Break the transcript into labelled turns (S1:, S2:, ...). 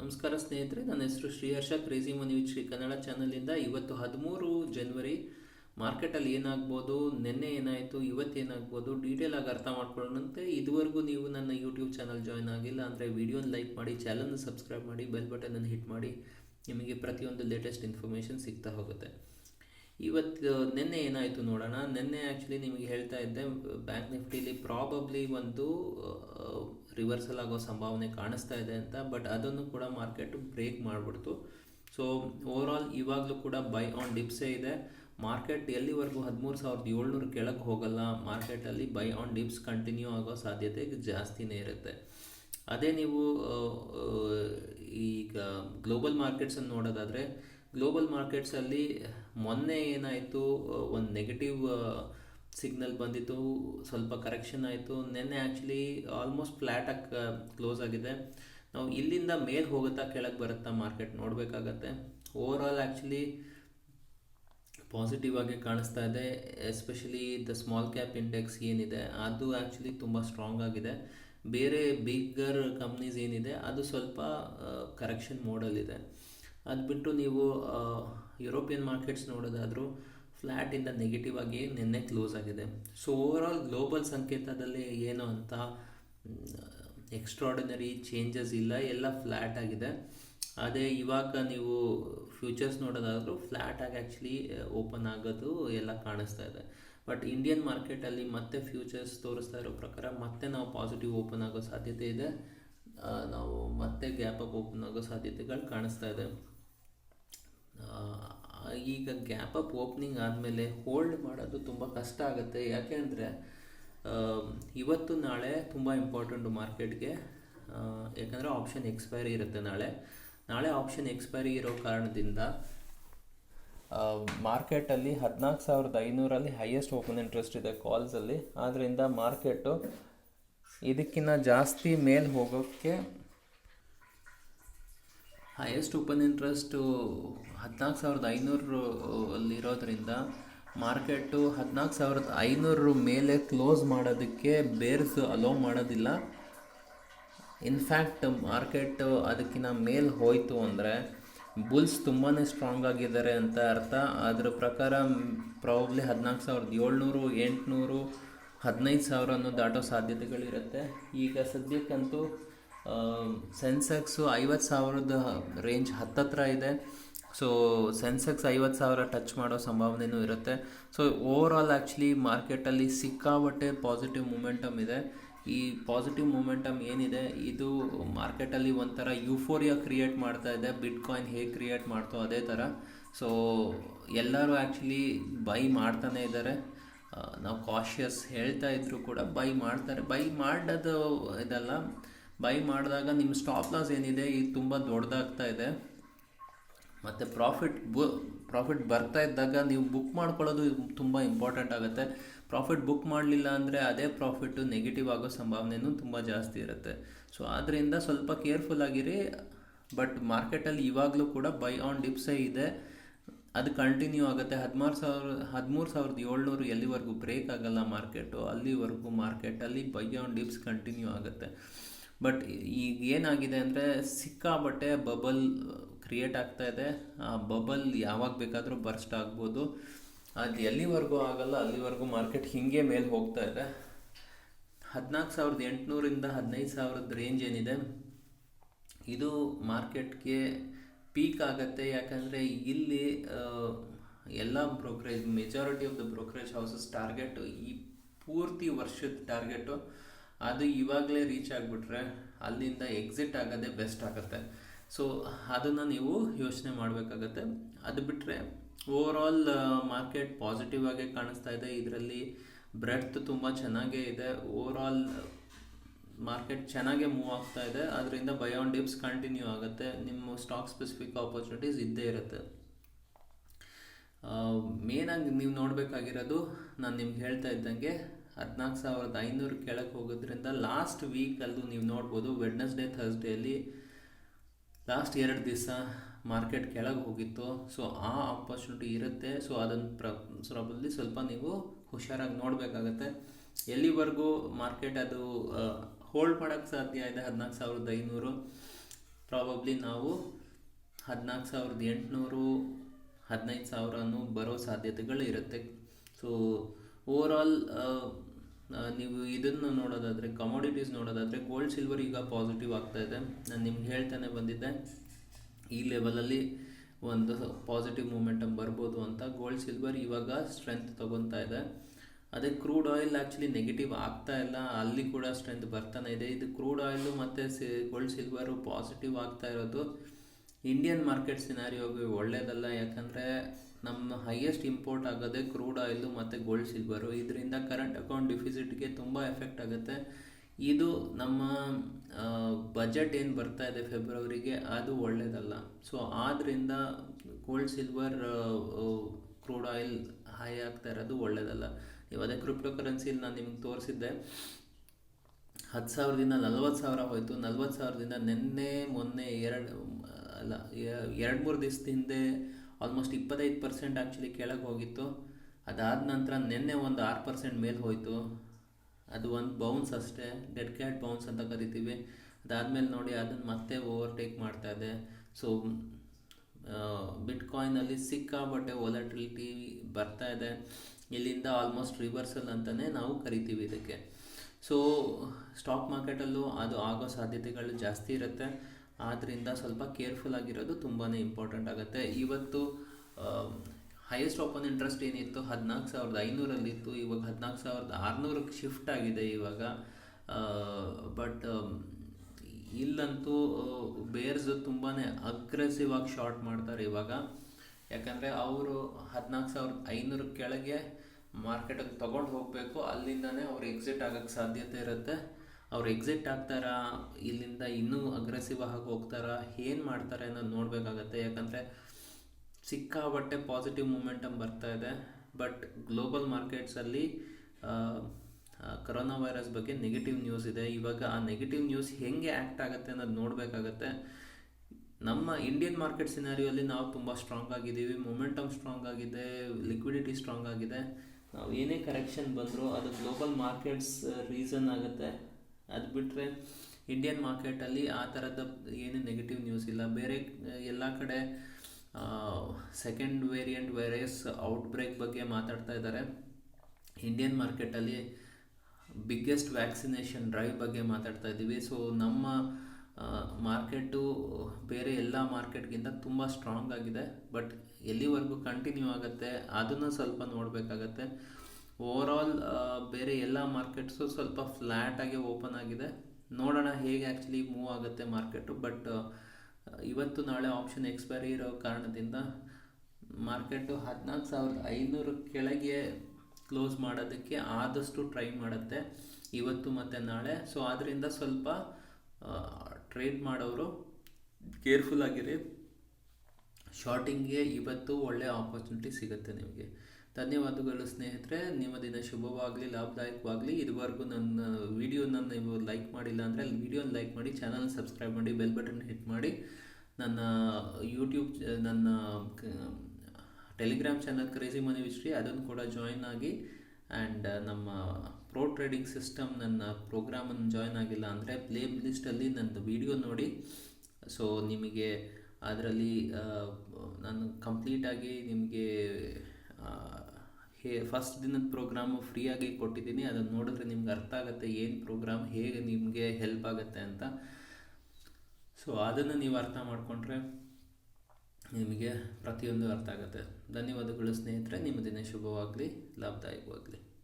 S1: ನಮಸ್ಕಾರ ಸ್ನೇಹಿತರೆ, ನನ್ನ ಹೆಸರು ಶ್ರೀಹರ್ಷ, ಕ್ರೇಜಿ ಮನಿ ಶ್ರೀ ಕನ್ನಡ ಚಾನಲಿಂದ ಇವತ್ತು ಹದಿಮೂರು ಜನ್ವರಿ. ಮಾರ್ಕೆಟಲ್ಲಿ ಏನಾಗ್ಬೋದು, ನಿನ್ನೆ ಏನಾಯಿತು, ಇವತ್ತು ಏನಾಗ್ಬೋದು, ಡೀಟೇಲ್ ಆಗಿ ಅರ್ಥ ಮಾಡ್ಕೊಳ್ಳೋಣಂತೆ. ಇದುವರೆಗೂ ನೀವು ನನ್ನ ಯೂಟ್ಯೂಬ್ ಚಾನಲ್ ಜಾಯ್ನ್ ಆಗಿಲ್ಲ ಅಂದರೆ ವಿಡಿಯೋನ ಲೈಕ್ ಮಾಡಿ, ಚಾನಲ್ನ ಸಬ್ಸ್ಕ್ರೈಬ್ ಮಾಡಿ, ಬೆಲ್ ಬಟನನ್ನು ಹಿಟ್ ಮಾಡಿ, ನಿಮಗೆ ಪ್ರತಿಯೊಂದು ಲೇಟೆಸ್ಟ್ ಇನ್ಫಾರ್ಮೇಷನ್ ಸಿಗ್ತಾ ಹೋಗುತ್ತೆ. ಇವತ್ತು, ನಿನ್ನೆ ಏನಾಯಿತು ನೋಡೋಣ. ನಿನ್ನೆ ಆ್ಯಕ್ಚುಲಿ ನಿಮಗೆ ಹೇಳ್ತಾ ಇದ್ದೆ, ಬ್ಯಾಂಕ್ ನಿಫ್ಟಿಲಿ ಪ್ರಾಬಬ್ಲಿ ಒಂದು ರಿವರ್ಸಲ್ ಆಗೋ ಸಂಭಾವನೆ ಕಾಣಿಸ್ತಾ ಇದೆ ಅಂತ ಬಟ್ ಅದನ್ನು ಕೂಡ ಮಾರ್ಕೆಟ್ ಬ್ರೇಕ್ ಮಾಡಿಬಿಡ್ತು. ಸೊ ಓವರಾಲ್ ಇವಾಗಲೂ ಕೂಡ ಬೈ ಆನ್ ಡಿಪ್ಸೇ ಇದೆ. ಮಾರ್ಕೆಟ್ ಎಲ್ಲಿವರೆಗೂ ಹದಿಮೂರು ಸಾವಿರದ ಏಳ್ನೂರು ಕೆಳಗೆ ಹೋಗಲ್ಲ ಮಾರ್ಕೆಟಲ್ಲಿ ಬೈ ಆನ್ ಡಿಪ್ಸ್ ಕಂಟಿನ್ಯೂ ಆಗೋ ಸಾಧ್ಯತೆ ಜಾಸ್ತಿನೇ ಇರುತ್ತೆ. ಅದೇ ನೀವು ಈಗ ಗ್ಲೋಬಲ್ ಮಾರ್ಕೆಟ್ಸನ್ನು ನೋಡೋದಾದರೆ ಗ್ಲೋಬಲ್ ಮಾರ್ಕೆಟ್ಸಲ್ಲಿ ಮೊನ್ನೆ ಏನಾಯಿತು ಒಂದು ನೆಗೆಟಿವ್ ಸಿಗ್ನಲ್ ಬಂದಿತ್ತು, ಸ್ವಲ್ಪ ಕರೆಕ್ಷನ್ ಆಯಿತು. ನಿನ್ನೆ ಆ್ಯಕ್ಚುಲಿ ಆಲ್ಮೋಸ್ಟ್ ಫ್ಲ್ಯಾಟಾಗಿ ಕ್ಲೋಸ್ ಆಗಿದೆ. ನಾವು ಇಲ್ಲಿಂದ ಮೇಲೆ ಹೋಗುತ್ತಾ ಕೆಳಗೆ ಬರುತ್ತಾ ಮಾರ್ಕೆಟ್ ನೋಡಬೇಕಾಗತ್ತೆ. ಓವರ್ ಆಲ್ ಆ್ಯಕ್ಚುಲಿ ಪಾಸಿಟಿವ್ ಆಗಿ ಕಾಣಿಸ್ತಾ ಇದೆ. Especially the small cap index ಏನಿದೆ, ಅದು ಆ್ಯಕ್ಚುಲಿ ತುಂಬ ಸ್ಟ್ರಾಂಗ್ ಆಗಿದೆ. ಬೇರೆ ಬಿಗ್ಗರ್ ಕಂಪ್ನೀಸ್ ಏನಿದೆ, ಅದು ಸ್ವಲ್ಪ ಕರೆಕ್ಷನ್ ಮೋಡಲ್ಲಿದೆ ಅದು ಬಿಟ್ಟು ನೀವು ಯುರೋಪಿಯನ್ ಮಾರ್ಕೆಟ್ಸ್ ನೋಡೋದಾದರೂ ಫ್ಲ್ಯಾಟಿಂದ ನೆಗೆಟಿವ್ ಆಗಿ ನಿನ್ನೆ ಕ್ಲೋಸ್ ಆಗಿದೆ. ಸೊ ಓವರಾಲ್ ಗ್ಲೋಬಲ್ ಸಂಕೇತದಲ್ಲಿ ಏನು ಅಂತ ಎಕ್ಸ್ಟ್ರಾಡಿನರಿ ಚೇಂಜಸ್ ಇಲ್ಲ. ಎಲ್ಲ ಫ್ಲ್ಯಾಟ್ ಆಗಿದೆ. ಅದೇ ಇವಾಗ ನೀವು ಫ್ಯೂಚರ್ಸ್ ನೋಡೋದಾದರೂ ಫ್ಲ್ಯಾಟ್ ಆಗಿ ಆ್ಯಕ್ಚುಲಿ ಓಪನ್ ಆಗೋದು ಎಲ್ಲ ಕಾಣಿಸ್ತಾ ಇದೆ. ಬಟ್ ಇಂಡಿಯನ್ ಮಾರ್ಕೆಟಲ್ಲಿ ಮತ್ತೆ ಫ್ಯೂಚರ್ಸ್ ತೋರಿಸ್ತಾ ಇರೋ ಪ್ರಕಾರ ಮತ್ತೆ ನಾವು ಪಾಸಿಟಿವ್ ಓಪನ್ ಆಗೋ ಸಾಧ್ಯತೆ ಇದೆ. ನಾವು ಮತ್ತೆ ಗ್ಯಾಪ್ ಅಪ್ ಓಪನ್ ಆಗೋ ಸಾಧ್ಯತೆಗಳು ಕಾಣಿಸ್ತಾ ಇದೆ. ಈಗ ಗ್ಯಾಪ್ ಅಪ್ ಓಪನಿಂಗ್ ಆದಮೇಲೆ ಹೋಲ್ಡ್ ಮಾಡೋದು ತುಂಬ ಕಷ್ಟ ಆಗುತ್ತೆ. ಯಾಕೆ ಅಂದರೆ ಇವತ್ತು ನಾಳೆ ತುಂಬ ಇಂಪಾರ್ಟೆಂಟು ಮಾರ್ಕೆಟ್ಗೆ ಯಾಕಂದರೆ ಆಪ್ಷನ್ ಎಕ್ಸ್ಪೈರಿ ಇರುತ್ತೆ ನಾಳೆ. ನಾಳೆ ಆಪ್ಷನ್ ಎಕ್ಸ್ಪೈರಿ ಇರೋ ಕಾರಣದಿಂದ ಮಾರ್ಕೆಟಲ್ಲಿ ಹದಿನಾಲ್ಕು ಸಾವಿರದ ಐನೂರಲ್ಲಿ ಹೈಯೆಸ್ಟ್ ಓಪನ್ ಇಂಟ್ರೆಸ್ಟ್ ಇದೆ ಕಾಲ್ಸಲ್ಲಿ ಆದ್ದರಿಂದ ಮಾರ್ಕೆಟು ಇದಕ್ಕಿಂತ ಜಾಸ್ತಿ ಮೇಲೆ ಹೋಗೋಕ್ಕೆ ಹೈಯೆಸ್ಟ್ ಓಪನ್ ಇಂಟ್ರೆಸ್ಟು ಹದಿನಾಲ್ಕು ಸಾವಿರದ ಐನೂರು ಅಲ್ಲಿರೋದ್ರಿಂದ ಮಾರ್ಕೆಟು ಹದಿನಾಲ್ಕು ಸಾವಿರದ ಐನೂರು ಮೇಲೆ ಕ್ಲೋಸ್ ಮಾಡೋದಕ್ಕೆ ಬೇರ್ಸ್ ಅಲೋ ಮಾಡೋದಿಲ್ಲ. ಇನ್ಫ್ಯಾಕ್ಟ್ ಮಾರ್ಕೆಟ್ ಅದಕ್ಕಿಂತ ಮೇಲೆ ಹೋಯಿತು ಅಂದರೆ ಬುಲ್ಸ್ ತುಂಬಾ ಸ್ಟ್ರಾಂಗ್ ಆಗಿದ್ದಾರೆ ಅಂತ ಅರ್ಥ. ಅದ್ರ ಪ್ರಕಾರ ಪ್ರಾಬ್ಲಿ ಹದಿನಾಲ್ಕು ಸಾವಿರದ ಏಳ್ನೂರು, ಎಂಟುನೂರು, ಹದಿನೈದು ಸಾವಿರನೂ ದಾಟೋ ಸಾಧ್ಯತೆಗಳಿರುತ್ತೆ. ಈಗ ಸದ್ಯಕ್ಕಂತೂ ಸೆನ್ಸೆಕ್ಸು ಐವತ್ತು ಸಾವಿರದ ರೇಂಜ್ ಹತ್ತತ್ರ ಇದೆ. ಸೊ ಸೆನ್ಸೆಕ್ಸ್ ಐವತ್ತು ಸಾವಿರ ಟಚ್ ಮಾಡೋ ಸಂಭಾವನೆಯೂ ಇರುತ್ತೆ. ಸೊ ಓವರ್ ಆಲ್ ಆ್ಯಕ್ಚುಲಿ ಮಾರ್ಕೆಟಲ್ಲಿ ಸಿಕ್ಕಾಬಟ್ಟೆ ಪಾಸಿಟಿವ್ ಮೂಮೆಂಟಮ್ ಇದೆ. ಈ ಪಾಸಿಟಿವ್ ಮೂಮೆಂಟಮ್ ಏನಿದೆ? ಇದು ಮಾರ್ಕೆಟಲ್ಲಿ ಒಂಥರ ಯುಫೋರಿಯಾ ಕ್ರಿಯೇಟ್ ಮಾಡ್ತಾ ಇದೆ. ಬಿಟ್ ಕಾಯಿನ್ ಹೇಗೆ ಕ್ರಿಯೇಟ್ ಮಾಡ್ತೋ ಅದೇ ಥರ. ಸೊ ಎಲ್ಲರೂ ಆ್ಯಕ್ಚುಲಿ ಬೈ ಮಾಡ್ತಾನೆ ಇದ್ದಾರೆ. ನಾವು ಕಾಶಿಯಸ್ ಹೇಳ್ತಾ ಇದ್ರು ಕೂಡ ಬೈ ಮಾಡ್ತಾರೆ. ಬೈ ಮಾಡೋದು ಇದಲ್ಲ ಬೈ ಮಾಡಿದಾಗ ನಿಮ್ಮ ಸ್ಟಾಪ್ ಲಾಸ್ ಏನಿದೆ ಇದು ತುಂಬ ದೊಡ್ಡದಾಗ್ತಾ ಇದೆ. ಮತ್ತು ಪ್ರಾಫಿಟ್ ಬು ಪ್ರಾಫಿಟ್ ಬರ್ತಾ ಇದ್ದಾಗ ನೀವು ಬುಕ್ ಮಾಡ್ಕೊಳ್ಳೋದು ತುಂಬ ಇಂಪಾರ್ಟೆಂಟ್ ಆಗುತ್ತೆ. ಪ್ರಾಫಿಟ್ ಬುಕ್ ಮಾಡಲಿಲ್ಲ ಅಂದರೆ ಅದೇ ಪ್ರಾಫಿಟ್ಟು ನೆಗೆಟಿವ್ ಆಗೋ ಸಂಭಾವನೆಯೂ ತುಂಬ ಜಾಸ್ತಿ ಇರುತ್ತೆ. ಸೊ ಆದ್ದರಿಂದ ಸ್ವಲ್ಪ ಕೇರ್ಫುಲ್ ಆಗಿರಿ ಬಟ್ ಮಾರ್ಕೆಟಲ್ಲಿ ಇವಾಗಲೂ ಕೂಡ ಬೈ ಆನ್ ಡಿಪ್ಸೇ ಇದೆ. ಅದು ಕಂಟಿನ್ಯೂ ಆಗುತ್ತೆ. ಹದಿಮಾರು ಸಾವಿರ, ಹದಿಮೂರು ಸಾವಿರದ ಏಳ್ನೂರು ಎಲ್ಲಿವರೆಗೂ ಬ್ರೇಕ್ ಆಗಲ್ಲ ಮಾರ್ಕೆಟು ಅಲ್ಲಿವರೆಗೂ ಮಾರ್ಕೆಟಲ್ಲಿ ಬೈ ಆನ್ ಡಿಪ್ಸ್ ಕಂಟಿನ್ಯೂ ಆಗುತ್ತೆ. ಬಟ್ ಈಗ ಏನಾಗಿದೆ ಅಂದರೆ ಸಿಕ್ಕಾಬಟ್ಟೆ ಬಬಲ್ ಕ್ರಿಯೇಟ್ ಆಗ್ತಾ ಇದೆ. ಆ ಬಬಲ್ ಯಾವಾಗ ಬೇಕಾದರೂ ಬರ್ಸ್ಟ್ ಆಗ್ಬೋದು. ಅದು ಎಲ್ಲಿವರೆಗೂ ಆಗಲ್ಲ, ಅಲ್ಲಿವರೆಗೂ ಮಾರ್ಕೆಟ್ ಹೀಗೆ ಮೇಲೆ ಹೋಗ್ತಾ ಇದೆ. ಹದಿನಾಲ್ಕು ಸಾವಿರದ ಎಂಟುನೂರಿಂದ ಹದಿನೈದು ಸಾವಿರದ ರೇಂಜ್ ಏನಿದೆ, ಇದು ಮಾರ್ಕೆಟ್ಗೆ ಪೀಕ್ ಆಗುತ್ತೆ. ಯಾಕಂದರೆ ಇಲ್ಲಿ ಎಲ್ಲ brokerage majority of the brokerage houses target ಈ ಪೂರ್ತಿ ವರ್ಷದ ಟಾರ್ಗೆಟು ಅದು ಇವಾಗಲೇ ರೀಚ್ ಆಗಿಬಿಟ್ರೆ ಅಲ್ಲಿಂದ ಎಕ್ಸಿಟ್ ಆಗೋದೇ ಬೆಸ್ಟ್ ಆಗುತ್ತೆ. ಸೊ ಅದನ್ನು ನೀವು ಯೋಚನೆ ಮಾಡಬೇಕಾಗತ್ತೆ. ಅದು ಬಿಟ್ಟರೆ ಓವರ್ ಆಲ್ ಮಾರ್ಕೆಟ್ ಪಾಸಿಟಿವ್ ಆಗೇ ಕಾಣಿಸ್ತಾ ಇದೆ. ಇದರಲ್ಲಿ ಬ್ರೆಡ್ತ್ ತುಂಬ ಚೆನ್ನಾಗೇ ಇದೆ. ಓವರ್ ಆಲ್ ಮಾರ್ಕೆಟ್ ಚೆನ್ನಾಗೇ ಮೂವ್ ಆಗ್ತಾ ಇದೆ. ಅದರಿಂದ ಬೈ ಆನ್ ಡಿಪ್ಸ್ ಕಂಟಿನ್ಯೂ ಆಗುತ್ತೆ. ನಿಮ್ಮ ಸ್ಟಾಕ್ ಸ್ಪೆಸಿಫಿಕ್ ಆಪರ್ಚುನಿಟೀಸ್ ಇದ್ದೇ ಇರುತ್ತೆ. ಮೇನಾಗಿ ನೀವು ನೋಡಬೇಕಾಗಿರೋದು, ನಾನು ನಿಮ್ಗೆ ಹೇಳ್ತಾ ಇದ್ದಂಗೆ ಹದಿನಾಲ್ಕು ಸಾವಿರದ ಐನೂರು ಕೆಳಗೆ ಹೋಗೋದ್ರಿಂದ ಲಾಸ್ಟ್ ವೀಕಲ್ಲೂ ನೀವು ನೋಡ್ಬೋದು ವೆಡ್ನೆಸ್ಡೇ ಥರ್ಸ್ಡೇಲಿ ಲಾಸ್ಟ್ ಎರಡು ದಿವಸ ಮಾರ್ಕೆಟ್ ಕೆಳಗೆ ಹೋಗಿತ್ತು. ಸೊ ಆ ಆಪರ್ಚುನಿಟಿ ಇರುತ್ತೆ. ಸೊ ಅದನ್ನು ಪ್ರ ಪ್ರಾಬಲ್ಲಿ ಸ್ವಲ್ಪ ನೀವು ಹುಷಾರಾಗಿ ನೋಡಬೇಕಾಗತ್ತೆ. ಎಲ್ಲಿವರೆಗೂ ಮಾರ್ಕೆಟ್ ಅದು ಹೋಲ್ಡ್ ಮಾಡೋಕ್ಕೆ ಸಾಧ್ಯ ಇದೆ? ಹದಿನಾಲ್ಕು ಸಾವಿರದ ಐನೂರು. ಪ್ರಾಬಬ್ಲಿ ನಾವು ಹದಿನಾಲ್ಕು ಸಾವಿರದ ಎಂಟುನೂರು, ಹದಿನೈದು ಸಾವಿರನೂ ಬರೋ ಸಾಧ್ಯತೆಗಳು ಇರುತ್ತೆ. ಸೊ ಓವರಾಲ್ ನೀವು ಇದನ್ನು ನೋಡೋದಾದರೆ ಕಮೋಡಿಟೀಸ್ ನೋಡೋದಾದರೆ ಗೋಲ್ಡ್ ಸಿಲ್ವರ್ ಈಗ ಪಾಸಿಟಿವ್ ಆಗ್ತಾ ಇದೆ. ನಾನು ನಿಮ್ಗೆ ಹೇಳ್ತಾನೆ ಬಂದಿದ್ದೆ. ಈ ಲೆವೆಲಲ್ಲಿ ಒಂದು ಪಾಸಿಟಿವ್ ಮೂಮೆಂಟಮ್ ಬರ್ಬೋದು ಅಂತ. ಗೋಲ್ಡ್ ಸಿಲ್ವರ್ ಇವಾಗ ಸ್ಟ್ರೆಂತ್ ತಗೊತಾ ಇದೆ. ಅದೇ ಕ್ರೂಡ್ ಆಯಿಲ್ ಆ್ಯಕ್ಚುಲಿ ನೆಗೆಟಿವ್ ಆಗ್ತಾ ಇಲ್ಲ. ಅಲ್ಲಿ ಕೂಡ ಸ್ಟ್ರೆಂತ್ ಬರ್ತಾನೆ ಇದೆ. ಇದು ಕ್ರೂಡ್ ಆಯಿಲು ಮತ್ತು ಸಿ ಗೋಲ್ಡ್ ಸಿಲ್ವರು ಪಾಸಿಟಿವ್ ಆಗ್ತಾ ಇರೋದು. ಇಂಡಿಯನ್ ಮಾರ್ಕೆಟ್ ಸಿನಾರಿಯೋಗೆ ಒಳ್ಳೆಯದಲ್ಲ ಯಾಕಂದರೆ ನಮ್ಮ ಹೈಯೆಸ್ಟ್ ಇಂಪೋರ್ಟ್ ಆಗೋದೇ ಕ್ರೂಡ್ ಆಯಿಲು ಮತ್ತು ಗೋಲ್ಡ್ ಸಿಲ್ವರು ಇದರಿಂದ ಕರೆಂಟ್ ಅಕೌಂಟ್ ಡಿಫಿಸಿಟ್ಗೆ ತುಂಬ ಎಫೆಕ್ಟ್ ಆಗುತ್ತೆ. ಇದು ನಮ್ಮ ಬಜೆಟ್ ಏನು ಬರ್ತಾ ಇದೆ ಫೆಬ್ರವರಿಗೆ ಅದು ಒಳ್ಳೆಯದಲ್ಲ ಸೊ ಆದ್ದರಿಂದ gold silver crude oil high ಆಗ್ತಾ ಇರೋದು ಒಳ್ಳೆಯದಲ್ಲ ನೀವು ಅದೇ ಕ್ರಿಪ್ಟೋ ಕರೆನ್ಸಿಲಿ ನಾನು ನಿಮ್ಗೆ ತೋರಿಸಿದ್ದೆ. ಹತ್ತು ಸಾವಿರದಿಂದ ನಲ್ವತ್ತು ಸಾವಿರ ಹೋಯಿತು. ನಲ್ವತ್ತು ಸಾವಿರದಿಂದ ನಿನ್ನೆ, ಮೊನ್ನೆ, ಎರಡು ಅಲ್ಲ ಎರಡು ಮೂರು ದಿವಸದ ಹಿಂದೆ ಆಲ್ಮೋಸ್ಟ್ ಇಪ್ಪತ್ತೈದು ಪರ್ಸೆಂಟ್ ಆ್ಯಕ್ಚುಲಿ ಕೆಳಗೆ ಹೋಗಿತ್ತು. ಅದಾದ ನಂತರ ನಿನ್ನೆ ಒಂದು ಆರು ಪರ್ಸೆಂಟ್ ಮೇಲೆ ಹೋಯಿತು. ಅದು ಒಂದು ಬೌನ್ಸ್ ಅಷ್ಟೇ ಡೆಡ್ ಕ್ಯಾಟ್ ಬೌನ್ಸ್ ಅಂತ ಕರಿತೀವಿ. ಅದಾದಮೇಲೆ ನೋಡಿ ಅದನ್ನು ಮತ್ತೆ ಓವರ್ಟೇಕ್ ಮಾಡ್ತಾ ಇದೆ. ಸೊ ಬಿಟ್ಕಾಯಿನಲ್ಲಿ ಸಿಕ್ಕಾಬಟ್ಟೆ ಒಲಟಿಲಿಟಿ ಬರ್ತಾ ಇದೆ. ಇಲ್ಲಿಂದ ಆಲ್ಮೋಸ್ಟ್ ರಿವರ್ಸಲ್ ಅಂತಲೇ ನಾವು ಕರಿತೀವಿ ಇದಕ್ಕೆ. ಸೊ ಸ್ಟಾಕ್ ಮಾರ್ಕೆಟಲ್ಲೂ ಅದು ಆಗೋ ಸಾಧ್ಯತೆಗಳು ಜಾಸ್ತಿ ಇರುತ್ತೆ. ಆದ್ದರಿಂದ ಸ್ವಲ್ಪ ಕೇರ್ಫುಲ್ ಆಗಿರೋದು ತುಂಬಾ ಇಂಪಾರ್ಟೆಂಟ್ ಆಗುತ್ತೆ. ಇವತ್ತು ಹೈಯೆಸ್ಟ್ ಓಪನ್ ಇಂಟ್ರೆಸ್ಟ್ ಏನಿತ್ತು ಹದಿನಾಲ್ಕು ಸಾವಿರದ ಐನೂರಲ್ಲಿತ್ತು, ಇವಾಗ ಹದಿನಾಲ್ಕು ಸಾವಿರದ ಆರುನೂರಕ್ಕೆ ಶಿಫ್ಟ್ ಆಗಿದೆ ಇವಾಗ. ಬಟ್ ಇಲ್ಲಂತೂ ಬೇರ್ಸ್ ತುಂಬಾ ಅಗ್ರೆಸಿವ್ ಆಗಿ ಶಾರ್ಟ್ ಮಾಡ್ತಾರೆ ಇವಾಗ. ಯಾಕಂದರೆ ಅವರು ಹದಿನಾಲ್ಕು ಸಾವಿರದ ಐನೂರ ಕೆಳಗೆ ಮಾರ್ಕೆಟಿಗೆ ತೊಗೊಂಡು ಹೋಗಬೇಕು, ಅಲ್ಲಿಂದನೇ ಅವ್ರು ಎಕ್ಸಿಟ್ ಆಗೋಕ್ಕೆ ಸಾಧ್ಯತೆ ಇರುತ್ತೆ. ಅವ್ರು ಎಕ್ಸಿಟ್ ಆಗ್ತಾರಾ? ಇಲ್ಲಿಂದ ಇನ್ನೂ ಅಗ್ರೆಸಿವ್ ಆಗಿ ಹೋಗ್ತಾರಾ? ಏನು ಮಾಡ್ತಾರೆ ಅನ್ನೋದು ನೋಡಬೇಕಾಗತ್ತೆ. ಯಾಕಂದರೆ ಸಿಕ್ಕಾಬಟ್ಟೆ ಪಾಸಿಟಿವ್ ಮೂಮೆಂಟಮ್ ಬರ್ತಾ ಇದೆ. ಬಟ್ ಗ್ಲೋಬಲ್ ಮಾರ್ಕೆಟ್ಸಲ್ಲಿ ಕರೋನಾ ವೈರಸ್ ಬಗ್ಗೆ ನೆಗೆಟಿವ್ ನ್ಯೂಸ್ ಇದೆ. ಇವಾಗ ಆ ನೆಗೆಟಿವ್ ನ್ಯೂಸ್ ಹೆಂಗೆ ಆ್ಯಕ್ಟ್ ಆಗುತ್ತೆ ಅನ್ನೋದು ನೋಡಬೇಕಾಗತ್ತೆ. ನಮ್ಮ ಇಂಡಿಯನ್ ಮಾರ್ಕೆಟ್ ಸಿನಾರಿಯಲ್ಲಿ ನಾವು ತುಂಬ ಸ್ಟ್ರಾಂಗ್ ಆಗಿದ್ದೀವಿ. ಮೊಮೆಂಟಮ್ ಸ್ಟ್ರಾಂಗ್ ಆಗಿದೆ. ಲಿಕ್ವಿಡಿಟಿ ಸ್ಟ್ರಾಂಗ್ ಆಗಿದೆ. ನಾವು ಏನೇ ಕರೆಕ್ಷನ್ ಬಂದರೂ ಅದು ಗ್ಲೋಬಲ್ ಮಾರ್ಕೆಟ್ಸ್ ರೀಸನ್ ಆಗುತ್ತೆ. ಅದು ಬಿಟ್ಟರೆ ಇಂಡಿಯನ್ ಮಾರ್ಕೆಟಲ್ಲಿ ಆ ಥರದ ಏನು ನೆಗೆಟಿವ್ ನ್ಯೂಸ್ ಇಲ್ಲ. ಬೇರೆ, ಎಲ್ಲ ಕಡೆ ಸೆಕೆಂಡ್ ವೇರಿಯಂಟ್ ವೈರಸ್ ಔಟ್ಬ್ರೇಕ್ ಬಗ್ಗೆ ಮಾತಾಡ್ತಾ ಇದ್ದಾರೆ ಇಂಡಿಯನ್ ಮಾರ್ಕೆಟಲ್ಲಿ ಬಿಗ್ಗೆಸ್ಟ್ ವ್ಯಾಕ್ಸಿನೇಷನ್ ಡ್ರೈವ್ ಬಗ್ಗೆ ಮಾತಾಡ್ತಾ ಇದ್ದೀವಿ. ಸೊ ನಮ್ಮ ಮಾರ್ಕೆಟು ಬೇರೆ ಎಲ್ಲ ಮಾರ್ಕೆಟ್ಗಿಂತ ತುಂಬ ಸ್ಟ್ರಾಂಗ್ ಆಗಿದೆ. ಬಟ್ ಎಲ್ಲಿವರೆಗೂ ಕಂಟಿನ್ಯೂ ಆಗುತ್ತೆ, ಅದನ್ನು ಸ್ವಲ್ಪ ನೋಡಬೇಕಾಗತ್ತೆ. ಓವರಾಲ್ ಬೇರೆ ಎಲ್ಲ ಮಾರ್ಕೆಟ್ಸು ಸ್ವಲ್ಪ ಫ್ಲ್ಯಾಟಾಗಿ ಓಪನ್ ಆಗಿದೆ. ನೋಡೋಣ ಹೇಗೆ ಆ್ಯಕ್ಚುಲಿ ಮೂವ್ ಆಗುತ್ತೆ ಮಾರ್ಕೆಟು ಬಟ್ ಇವತ್ತು ನಾಳೆ ಆಪ್ಷನ್ ಎಕ್ಸ್ಪೈರಿ ಇರೋ ಕಾರಣದಿಂದ ಮಾರ್ಕೆಟು ಹದಿನಾಲ್ಕು ಸಾವಿರದ ಐನೂರು ಕೆಳಗೆ ಕ್ಲೋಸ್ ಮಾಡೋದಕ್ಕೆ ಆದಷ್ಟು ಟ್ರೈ ಮಾಡುತ್ತೆ ಇವತ್ತು ಮತ್ತು ನಾಳೆ. ಸೊ ಆದ್ದರಿಂದ ಸ್ವಲ್ಪ ಟ್ರೇಡ್ ಮಾಡೋರು ಕೇರ್ಫುಲ್ ಆಗಿರಿ. ಶಾರ್ಟಿಂಗ್ಗೆ ಇವತ್ತು ಒಳ್ಳೆಯ ಆಪರ್ಚುನಿಟಿ ಸಿಗುತ್ತೆ ನಿಮಗೆ. ಧನ್ಯವಾದಗಳು ಸ್ನೇಹಿತರೆ. ನಿಮ್ಮ ದಿನ ಶುಭವಾಗಲಿ, ಲಾಭದಾಯಕವಾಗಲಿ. ಇದುವರೆಗೂ ನನ್ನ ವಿಡಿಯೋನ ನೀವು ಲೈಕ್ ಮಾಡಿಲ್ಲ ಅಂದರೆ ವಿಡಿಯೋನ ಲೈಕ್ ಮಾಡಿ ಚಾನಲ್ ಸಬ್ಸ್ಕ್ರೈಬ್ ಮಾಡಿ, ಬೆಲ್ ಬಟನ್ ಹಿಟ್ ಮಾಡಿ. ನನ್ನ ಯೂಟ್ಯೂಬ್ ನನ್ನ ಟೆಲಿಗ್ರಾಮ್ ಚಾನಲ್ ಕ್ರೇಜಿ ಮನಿ ವಿಶ್ರೀ, ಅದನ್ನು ಕೂಡ ಜಾಯಿನ್ ಆಗಿ. ಆ್ಯಂಡ್ ನಮ್ಮ ಪ್ರೋ ಟ್ರೇಡಿಂಗ್ ಸಿಸ್ಟಮ್ ನನ್ನ ಪ್ರೋಗ್ರಾಮನ್ನು ಜಾಯ್ನ್ ಆಗಿಲ್ಲ ಅಂದರೆ ಪ್ಲೇ ಲಿಸ್ಟಲ್ಲಿ ನನ್ನ ವಿಡಿಯೋ ನೋಡಿ. ಸೊ, ನಿಮಗೆ ಅದರಲ್ಲಿ ನಾನು ಕಂಪ್ಲೀಟಾಗಿ ನಿಮಗೆ ಹೇ ಫಸ್ಟ್ ದಿನದ ಪ್ರೋಗ್ರಾಮು ಫ್ರೀಯಾಗಿ ಕೊಟ್ಟಿದ್ದೀನಿ. ಅದನ್ನು ನೋಡಿದ್ರೆ ನಿಮ್ಗೆ ಅರ್ಥ ಆಗುತ್ತೆ ಏನು ಪ್ರೋಗ್ರಾಮ್ ಹೇಗೆ ನಿಮಗೆ ಹೆಲ್ಪ್ ಆಗುತ್ತೆ ಅಂತ. ಸೊ ಅದನ್ನು ನೀವು ಅರ್ಥ ಮಾಡಿಕೊಂಡ್ರೆ ನಿಮಗೆ ಪ್ರತಿಯೊಂದು ಅರ್ಥ ಆಗುತ್ತೆ. ಧನ್ಯವಾದಗಳು ಸ್ನೇಹಿತರೆ. ನಿಮ್ಮ ದಿನ ಶುಭವಾಗಲಿ, ಲಾಭದಾಯಕವಾಗಲಿ.